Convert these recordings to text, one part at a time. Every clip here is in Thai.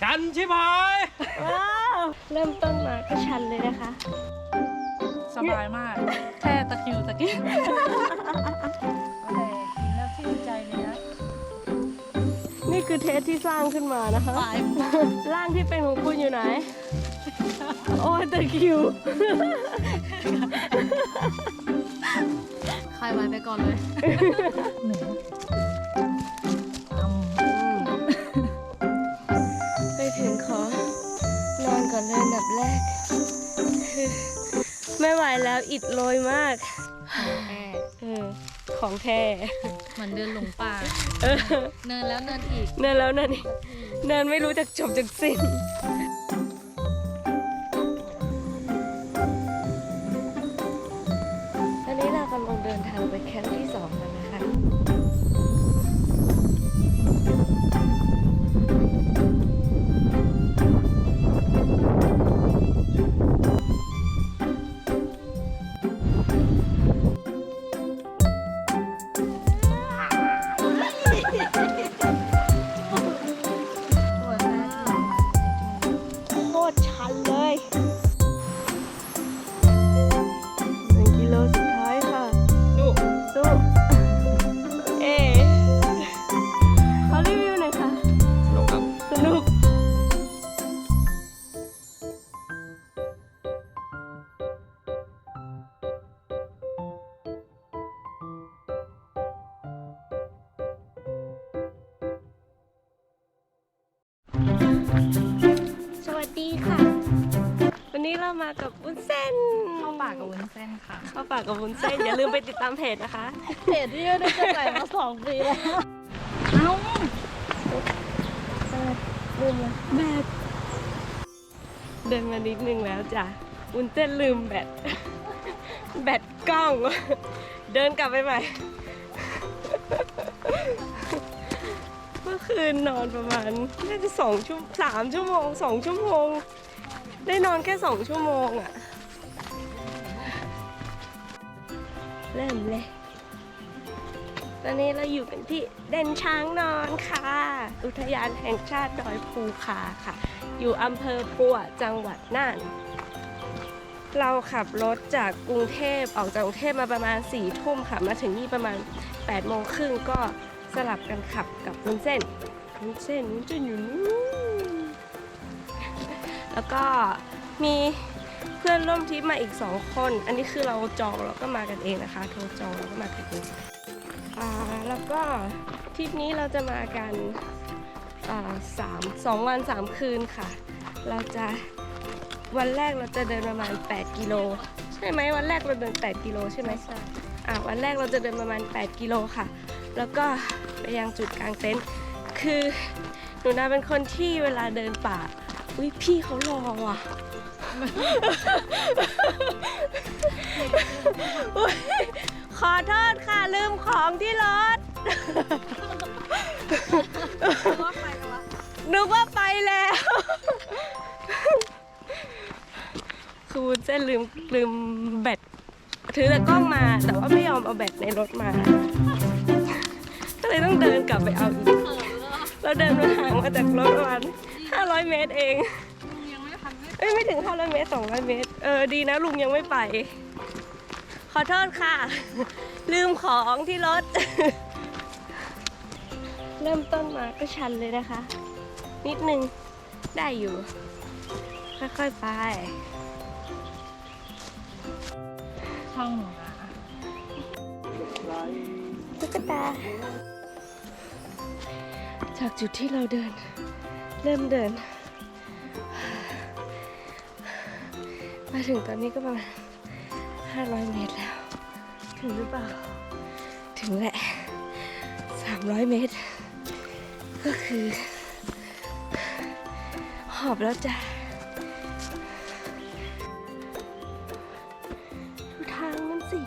ชันชิบหายว้าวเริ่มต้นมาก็ชันเลยนะคะ สบายมาก แค่ตะคริวตะกี้แต่กินแล้วชื่นใจเลยนะนี่คือเทสที่สร้างขึ้นมานะคะปลายร่างที่เป็นของคุณอยู่ไหน โอ้ยตะคริวคลายไว้ไปก่อนเลยหนึ่ง อนอนก่อนเลยอันดับแรก ไม่ไหวแล้วอิดโรยมากเออของแท้เหมือนเดินหลงป่า เออ เนินแล้วเนินอีก เนินแล้วเนินอีกเนินไม่รู้จักจบจากสิ้น มากับวุ้นเส้นเข้าป่ากับวุ้นเส้นค่ะ เข้าปากกับวุ้นเส้น อย่าลืมไปติดตามเพจนะคะ เพจที่ได้จะใส่มาสองปีแล้วเอ้าลืมแล้วแบตเดินมานิดนึงแล้วจ้ะวุ้นเส้นลืมแบตแบตกล้อง เดินกลับไปใหม่ เมื่อคืนนอนประมาณน่าจะสองชั่วสามชั่วโมงสองชั่วโมง ได้นอนแค่สองชั่วโมงอะเริ่มเลย ตอนนี้เราอยู่กันที่เด่นช้างนอนค่ะ อุทยานแห่งชาติดอยภูคาค่ะ อยู่อำเภอปัวจังหวัดน่าน เราขับรถจากกรุงเทพออกจากกรุงเทพมาประมาณ4ี่ทุ่มค่ะ มาถึงนี่ประมาณ8ปดโมงครึ่งก็สลับกันขับกับวุ้นเส้นวุ้นเส้นวุ้นเส้นอยู่นู่น แล้วก็มีเพื่อนร่วมทริปมาอีก 2 คน อันนี้คือเราจองแล้วก็มากันเองนะคะโทรจองแล้วก็มากันเองอ่าแล้วก็ทริปนี้เราจะมากันอ่าสามสองวันสามคืนค่ะ เราจะวันแรกเราจะเดินประมาณ 8 กิโลใช่ไหมวันแรกเราเดิน 8 กิโลใช่ไหมใช่อ่าวันแรกเราจะเดินประมาณ 8 กิโลค่ะ แล้วก็ไปยังจุดกลางเต็นท์คือหนูนาเป็นคนที่เวลาเดินป่า อุ้ยพี่เขารอว่ะอุ๊ยขอโทษค่ะ ลืมของที่รถ นึกว่าไปแล้ว คือวุ้นเส้นลืมลืมแบตถือแต่กล้องมา แต่ว่าไม่ยอมเอาแบตในรถมา ก็เลยต้องเดินกลับไปเอาอีก เราเดินมาห่างมาจากรถประมาณ500 เมตรเองยังไม่ทันไม่เอ้ยไม่ถึง 500 เมตร 200 เมตร เออดีนะลุงยังไม่ไป ขอโทษค่ะ ลืมของที่รถ เริ่มต้นมาก็ชันเลยนะคะ นิดนึงได้อยู่ ค่อยๆไปช่องหนูนะตุ๊กตา จากจุดที่เราเดิน เริ่มเดิน มาถึงตอนนี้ก็ประมาณ500 เมตรแล้ว ถึงหรือเปล่า ถึงแหละ 300 เมตร ก็คือ หอบแล้วจ้ะดูทางมันสิ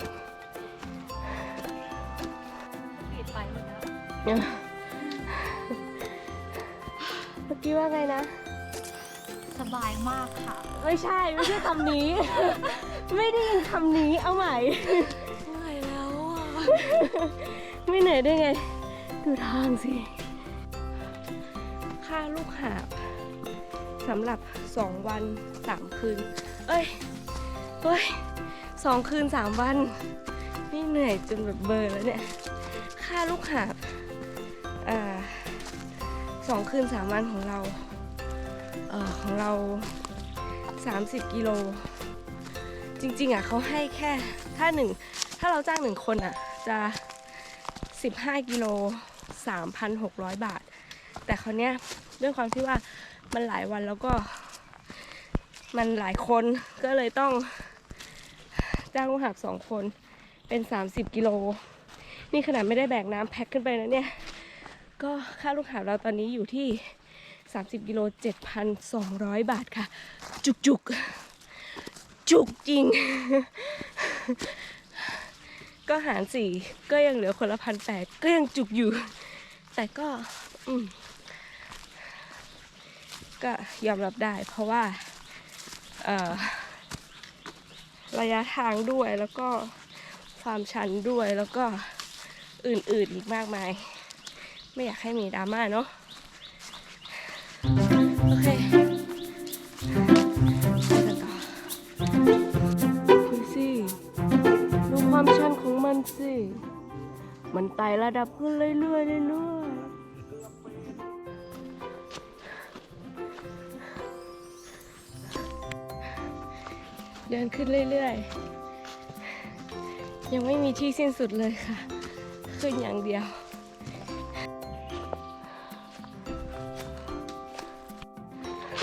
ปิดไปหมดแล้ว เมื่อกี้ว่าไงนะ สบายมากค่ะ ไม่ใช่ไม่ใช่คำนี้ ไม่ได้ยินคำนี้เอาใหม่ เหนื่อยแล้วอะ ไม่เหนื่อยได้ไง ดูทางสิ ค่าลูกหาบสำหรับ 2 วัน 3 คืน เอ้ยเฮ้ยสองคืน 3 วัน นี่เหนื่อยจนแบบเบลอร์แล้วเนี่ย ค่าลูกหาบอ่าส องคืน3วันของเราเออของเรา 30 กิโล จริงๆอะเขาให้แค่ถ้าหนึ่งถ้าเราจ้างหนึ่งคนอะ จะ 15 กิโล 3,600 บาท แต่คราวเนี้ยด้วยความที่ว่ามันหลายวันแล้วก็ มันหลายคนก็เลยต้องจ้างลูกหาบสองคนเป็น 30 กิโล นี่ขนาดไม่ได้แบกน้ำแพ็คขึ้นไปนะเนี่ย ก็ค่าลูกหาบเราตอนนี้อยู่ที่ 30กิโล7,200 บาทค่ะ จุกจุกจุกจริง ก็หารสี่ก็ยังเหลือคนละพันแปดก็ยังจุกอยู่ แต่ก็อืมก็ยอมรับได้เพราะว่าเอระยะทางด้วยแล้วก็ความชันด้วยแล้วก็อื่นๆอีกมากมาย ไม่อยากให้มีดราม่าเนาะโอเคไปกันต่อดูสิดูความชันของมันสิ มันไต่ระดับขึ้นเรื่อยๆเรื่อยๆเดินขึ้นเรื่อยๆ ยังไม่มีที่สิ้นสุดเลยค่ะ ขึ้นอย่างเดียว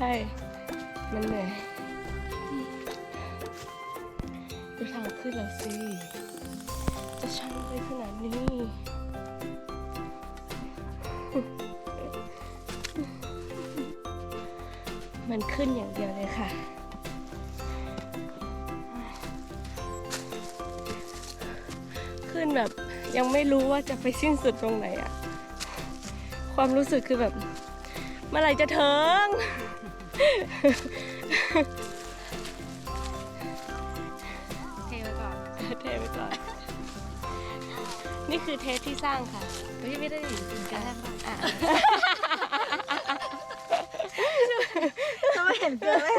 ช่มันเหนื่อยดูทางขึ้นแล้วสิ จะชันไปขนาดนี้ มันขึ้นอย่างเดียวเลยค่ะขึ้นแบบยังไม่รู้ว่าจะไปสิ้นสุดตรงไหนอะความรู้สึกคือแบบ เมื่อไหร่จะถึง เทไว้ก่อน เทไปก่อน นี่คือเทปที่สร้างค่ะเฮ้ยไม่ได้กินกันอะทำไมเห็นเกลือเลย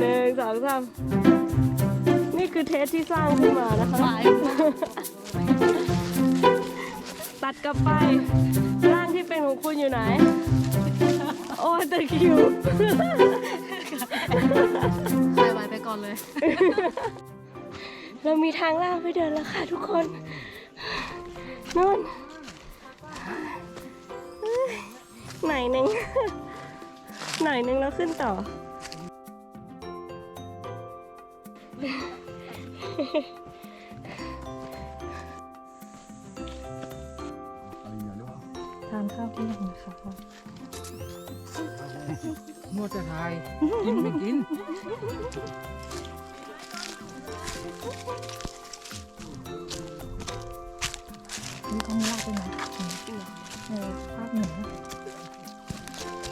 หนึ่งสองสามนี่คือเทปที่สร้างขึ้นมานะคะไปตัดกลับไปร่างที่ เป็นของคุณอยู่ไหน โอ้ตะคริวถ่ายไว้ไปก่อนเลย เรามีทางล่างไปเดินแล้วค่ะทุกคนนู่นหน่อยหนึ่งหน่อยหนึ่งแล้วขึ้นต่อท ข้าวที่ยังนะคะมัวจะทาย กินไม่กิน นี่ต้องลากไปไหนเออภาคเหนือ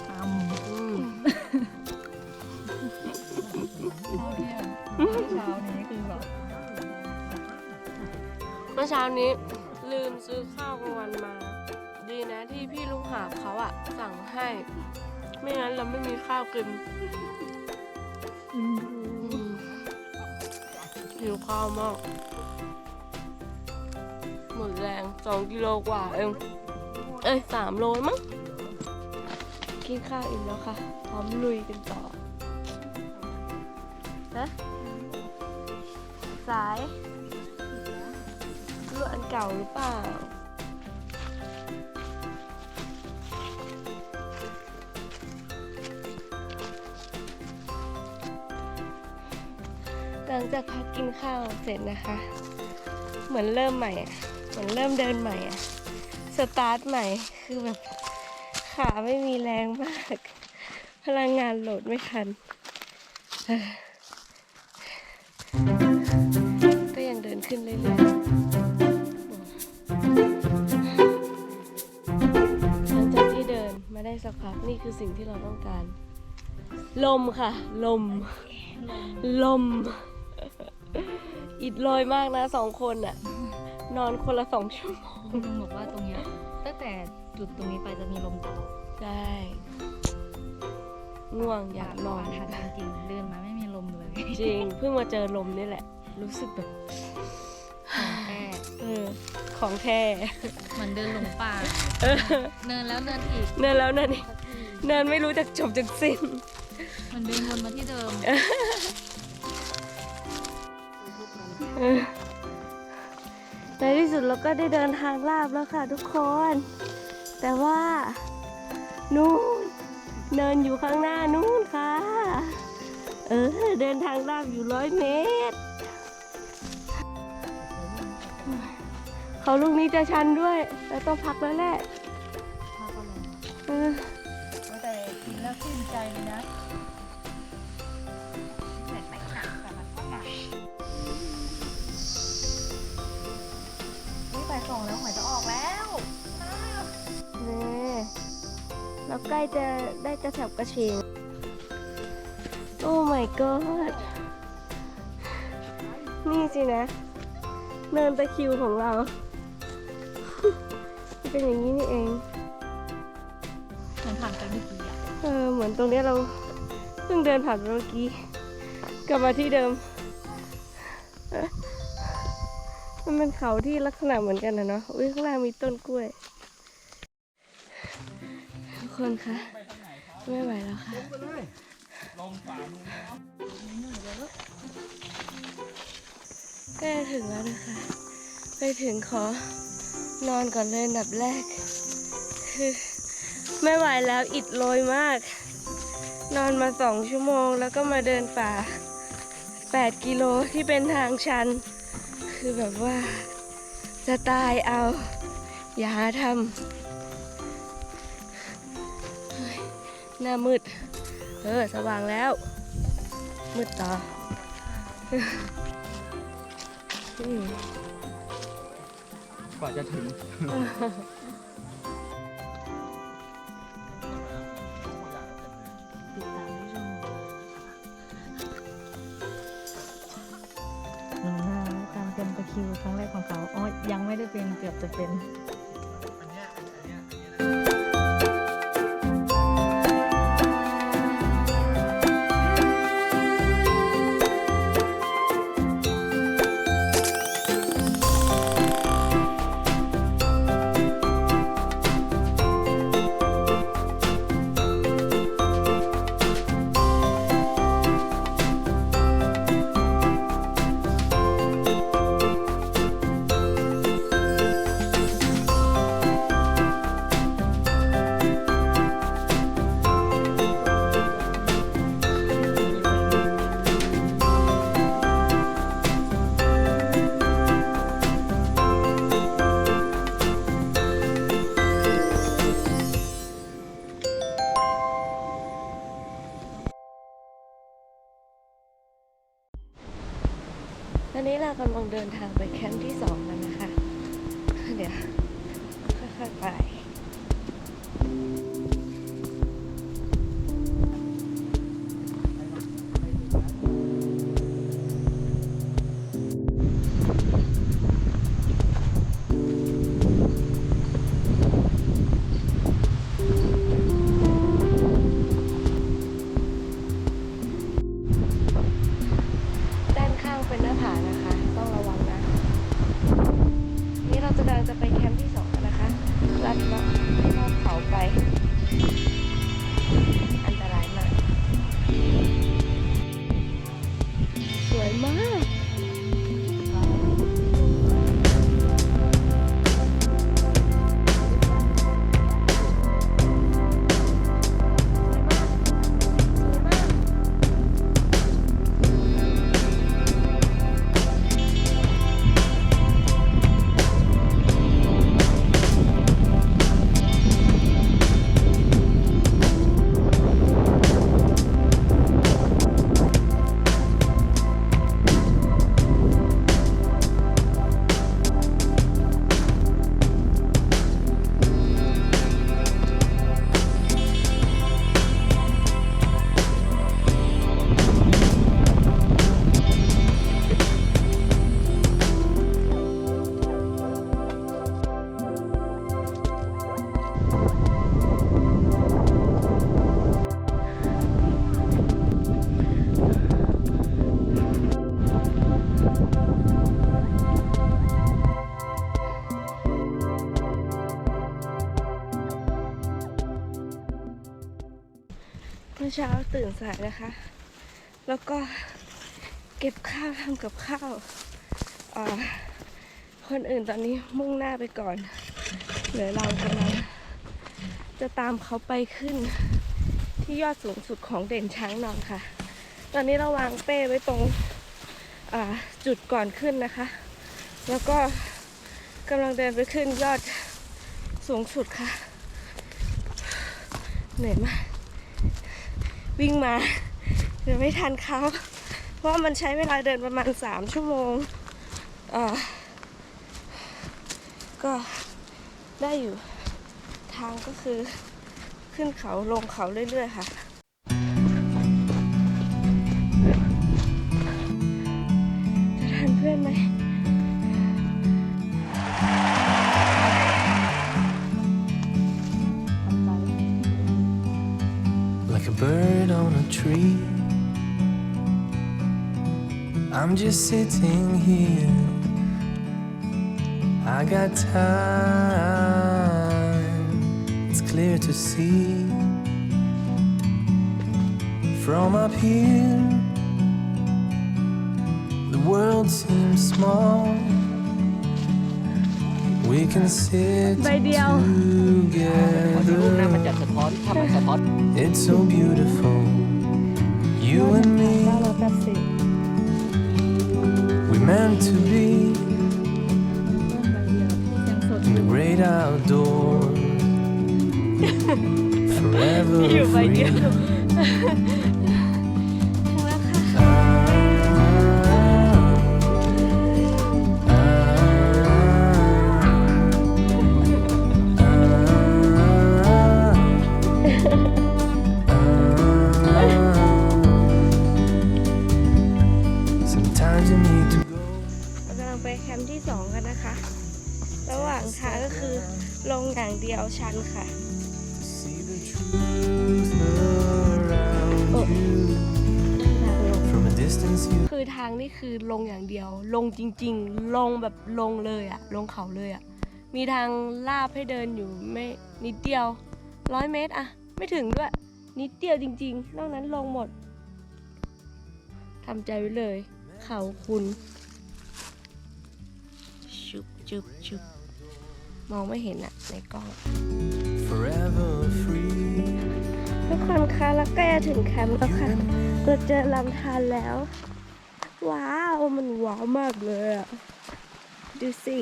ตำอืมข้าวเนี่ยเช้านี้คือแบบเมื่อเช้านี้ลืมซื้อข้าวกลางวันมาดีนะที่พี่ลุง หาบเขาอะสั่งให้ ไม่งั้นเราไม่มีข้าวกินอืมหิวข้าวมาก หมดแรงสองกิโลกว่าเอง เอ้ยสามโลมั้ง กินข้าวอิ่มแล้วค่ะ พร้อมลุยกันต่อนะสายรุ่นอันเก่าหรือเปล่า จากพักกินข้าวเสร็จนะคะ เหมือนเริ่มใหม่อะเหมือนเริ่มเดินใหม่อะสตาร์ทใหม่คือแบบขาไม่มีแรงมาก พลังงานโหลดไม่ทันเอ้อก็ยังเดินขึ้นเรื่อยๆหลังจากที่เดินมาได้สักพักนี่คือสิ่งที่เราต้องการ ลมค่ะ ลม ลม อิดโรยมากนะสองคนอะนอนคนละสองชั่วโมงคุณลุงบอกว่าตรงเนี้ยตั้งแต่จุดตรงนี้ไปจะมีลมตลอดได้ง่วงอยากนอนทันจริงๆเดินมาไม่มีลมเลยจริงเพิ่งมาเจอลมนี่แหละ รู้สึกแบบแค่เออของแท้เหมือนเดินหลงป่าเนินแล้วเนินอีกเนินแล้วเนินอีกเนินไม่รู้จักจบจากสิ้น มันเดินวนมาที่เดิมเออ ในที่สุดเราก็ได้เดินทางลาบแล้วค่ะทุกคน แต่ว่านู่นเนินอยู่ข้างหน้านู่นค่ะ เออ เดินทางลาบอยู่ร้อยเมตร เขาลูกนี้จะชันด้วยแล้วต้องพักแล้วแหละเออแต่กินแล้วชื่นใจเลยนะ เราใกล้จะได้กระฉับกระเฉงโอ้ my god นี่สินะ เนินตะคริวของเรา เป็นอย่างนี้นี่เองเหมือนผ่านไปเมื่อกี้อะเออเหมือนตรงเนี้ยเราเพิ่งเดินผ่านไปเมื่อกี้ กลับมาที่เดิมเอ๊ะมันเป็นเขาที่ลักษณะเหมือนกันนะเนาะ อุ้ยข้างล่างมีต้นกล้วยทุก คนคะไม่ไหวแล้วค่ะใกล้จะถึงแล้วนะคะ ไปถึงขอนอนก่อนเลยอันดับแรก คือไม่ไหวแล้วอิดโรยมาก นอนมาสองชั่วโมงแล้วก็มาเดินป่า 8 กิโลที่เป็นทางชัน คือแบบว่าจะตายเอา อย่าทำ หน้ามืด เออ สว่างแล้ว มืดต่อกว่าจะถึง เมื่อเช้าตื่นสายนะคะ แล้วก็เก็บข้าวทำกับข้าวคนอื่นตอนนี้มุ่งหน้าไปก่อนเหลือเรากำลังจะตามเขาไปขึ้นที่ยอดสูงสุดของเด่นช้างนอนค่ะ ตอนนี้เราวางเป้ไว้ตรงจุดก่อนขึ้นนะคะ แล้วก็กำลังเดินไปขึ้นยอดสูงสุดค่ะ เหนื่อยมาก วิ่งมาเดี๋ยวไม่ทันเขาเพราะมันใช้เวลาเดินประมาณสามชั่วโมงก็ได้อยู่ทางก็คือขึ้นเขาลงเขาเรื่อย ๆ ค่ะ I'm just sitting here. I got time, it's clear to see. From up here, the world seems small. We can sit ใบเดียว together. It's so beautiful. You and me, 980 we meant to be ยังส ด in the great outdoors. Forever อยู่ใบเดียว free. ลงอย่างเดียวชันค่ะ See the truth around Oh. you. ทางลง From a distance, you คือทางนี่คือลงอย่างเดียว ลงจริง ๆ ลงแบบลงเลยอะลงเขาเลยอะมีทางลาบให้เดินอยู่ไม่นิดเดียวร้อยเมตรอะไม่ถึงด้วย นิดเดียวจริง ๆ นอกนั้นลงหมดทำใจไว้เลย เขาคุณ ชุบชุบชุบ มองไม่เห็นอะในกล้อง forever free. ทุกคนคะแล้วใกล้จะถึงแคมป์แล้วค่ะเราเจอลำธารแล้ว ว้าว มันว้าวมากเลยอะดูสิ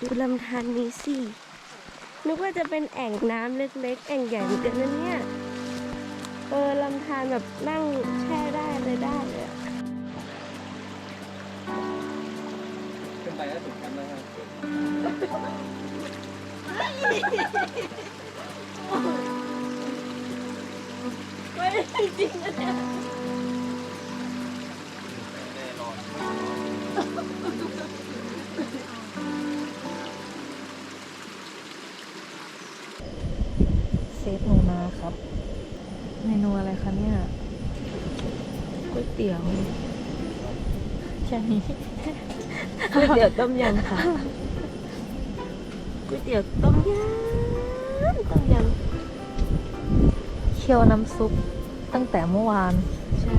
ดูลำธารนี้สินึกว่าจะเป็นแอ่งน้ำเล็กๆ แอ่งใหญ่เหมือนกันนะเนี่ย เออลำธารแบบนั่งแช่ได้เลยได้เลย ไปแล้วถึงแคมป์แล้วครับไม่จริงนะเนี่ยเซฟหนูนาครับ เมนูอะไรคะเนี่ยก๋วยเตี๋ยวแค่นี้ ก๋วยเตี๋ยวต้มยำค่ะก๋วยเตี๋ยวต้มยำต้มยเคี่ยวน้ำซุปตั้งแต่เมื่อวานำใช่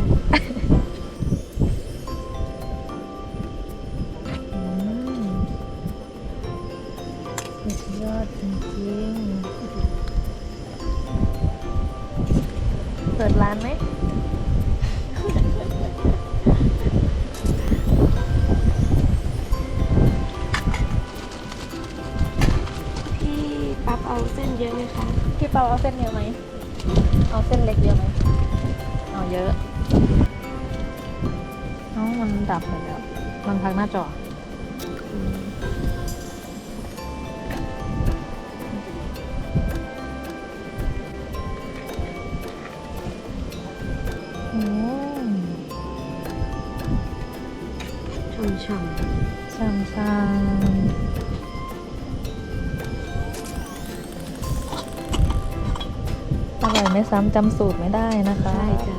อืมสุดยอดจริงๆ เปิดร้านไหม เส้นเยอะไหม เอาเส้นเล็กเยอะไหม เอาเยอะ เอ้ามันดับหมดแล้ว มันพักหน้าจอ อร่อยไม่ซ้ำจำสูตรไม่ได้นะคะๆใช่จ้า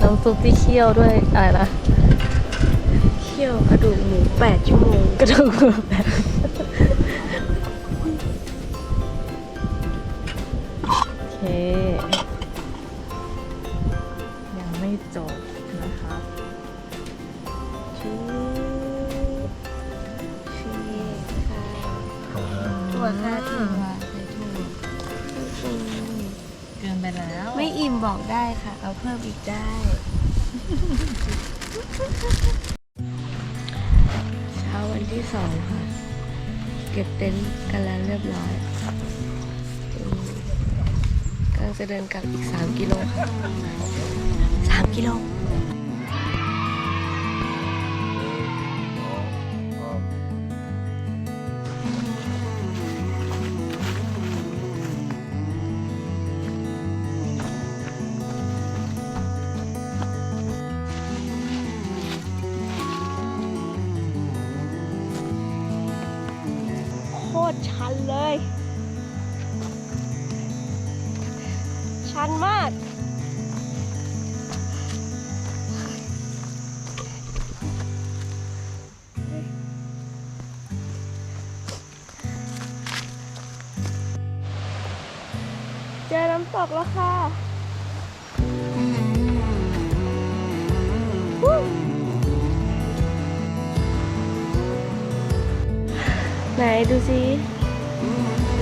น้ำซุปที่เคี่ยวด้วยอะไรนะเคี่ยวกระดูกหมู8ชั่วโมง กระดูกหมูแบบ ที่สองค่ะ เก็บเต็นท์กันแล้วเรียบร้อยกำลังจะเดินกลับอีก 3 กิโลค่ะ3กิโล เจอน้ำตกแล้วค่ะวู้ไหนดูสิ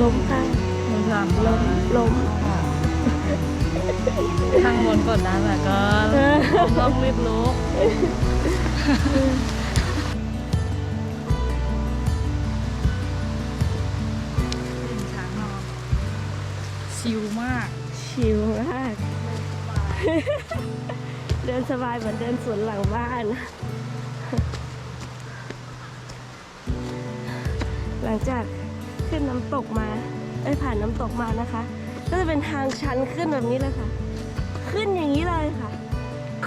ล้มค่ะมีความล้มล้มข้างบนกดดันแต่ก็ต้องรีบลุก ชิลมาก เดินสบายเหมือนเดินสวนหลังบ้าน หลังจากขึ้นน้ำตกมาเอ้ผ่านน้ำตกมานะคะ ก็จะเป็นทางชันขึ้นแบบนี้เลยค่ะ ขึ้นอย่างนี้เลยค่ะ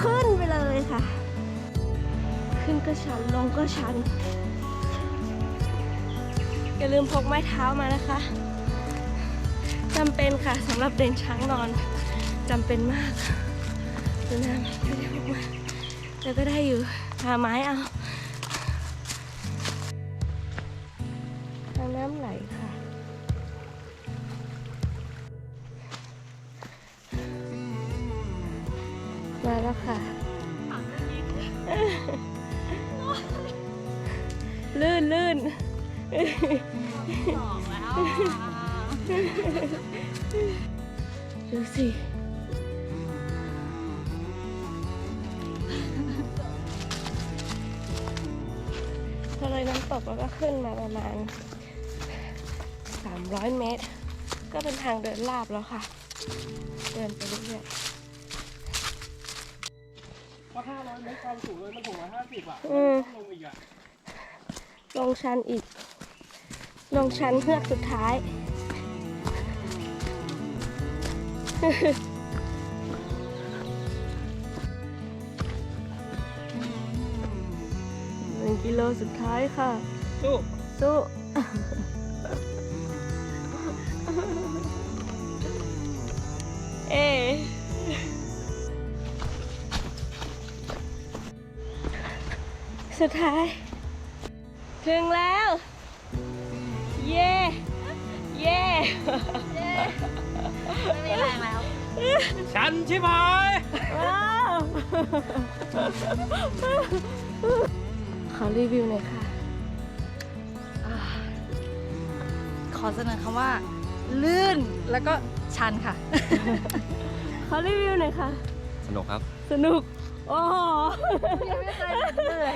ขึ้นไปเลยค่ะ ขึ้นก็ชันลงก็ชันอย่าลืมพกไม้เท้ามานะคะ จำเป็นค่ะสำหรับเดินช้างนอนจำเป็นมากดูน้ำไม่ได้พกมาแต่ก็ได้อยู่หาไม้เอาทางน้ำไหลค่ะ มาแล้วค่ะ ลื่นลื่น ดูสิ พอเลยน้ำตกแล้วก็ขึ้นมาประมาณ 300 เมตร ก็เป็นทางเดินลาบแล้วค่ะ เดินไปเรื่อยเพราะ500เมตรความสูงเลยมันถูก150อะๆอืมลงอีกอะ ลงชันอีก ลงชันเพื่อกสุดท้าย หนึ่งกิโลสุดท้ายค่ะ สู้ สู้ เอสุดท้าย ถึงแล้ว เย่ เย่ ไม่มีแรงแล้วชันชิบหายว้าวขอรีวิวหน่อยค่ะขอเสนอคำว่า ลื่นแล้วก็ชันค่ะ ขอรีวิวหน่อยค่ะ สนุกครับ สนุก โอ้โห ยังไม่เคยเหนื่อย